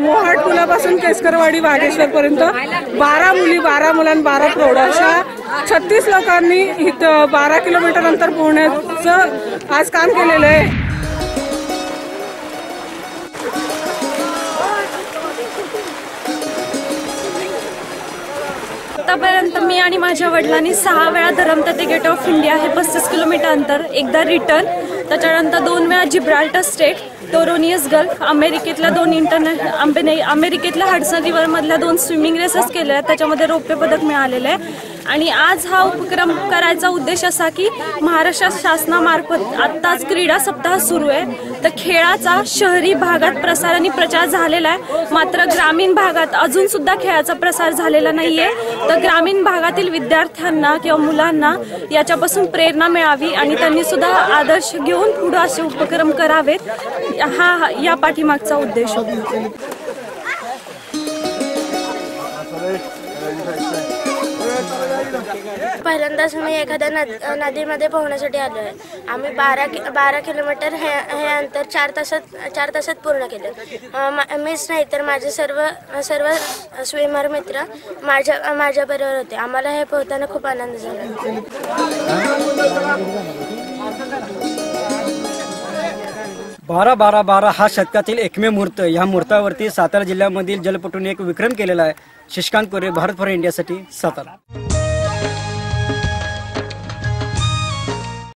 मोहाट पुलापासून केसकरवाडी वागेश्वरपर्यंत बारा मुली बारा मुलां बारा प्रौढ. अशा छत्तीस लोकांनी इथं बारा किलोमीटर अंतर पोहण्याचं आज काम केलेलं आहे. आतापर्यंत मी आणि माझ्या वडिलांनी सहा वेळा धरमतते गेट ऑफ इंडिया हे पस्तीस किलोमीटर अंतर एकदा रिटर्न त्याच्यानंतर दोन वेळा जिब्राल्टर स्टेट टोरोनियस गल्फ अमेरिकेतल्या दोन इंटरनॅशनल आंबे नाही अमेरिकेतल्या हडसन रिव्हरमधल्या दोन स्विमिंग रेसेस केल्या आहेत. त्याच्यामध्ये रौप्य पदक मिळालेलं आहे. आणि आज हा उपक्रम करायचा उद्देश असा की महाराष्ट्र शासनामार्फत आत्ताच क्रीडा सप्ताह सुरू आहे. तर खेळाचा शहरी भागात प्रसार आणि प्रचार झालेला आहे. मात्र ग्रामीण भागात अजून सुद्धा खेळाचा प्रसार झालेला नाहीये. तर ग्रामीण भागातील विद्यार्थ्यांना किंवा मुलांना याच्यापासून प्रेरणा मिळावी आणि त्यांनी सुद्धा आदर्श घेऊन पुढे असे उपक्रम करावेत. हा हा- या पाठीमागचा उद्देश. होता पहिल्यांदाच मी एखाद्या नद नदीमध्ये पोहण्यासाठी आलो आहे आम्ही बारा कि बारा किलोमीटर हे हे अंतर चार तासात चार तासात पूर्ण केलं. मीच नाही तर माझे सर्व सर्व स्विमर मित्र माझ्या माझ्याबरोबर होते. आम्हाला हे पोहताना खूप आनंद झाला. बारा बारा बारा हा शतकातील एकमेव मूर्त या मूर्तावरती सातारा जिल्ह्यामधील जलपटून एक विक्रम केलेला आहे. शशिकांत कोरे भारत फॉर इंडियासाठी सातारा.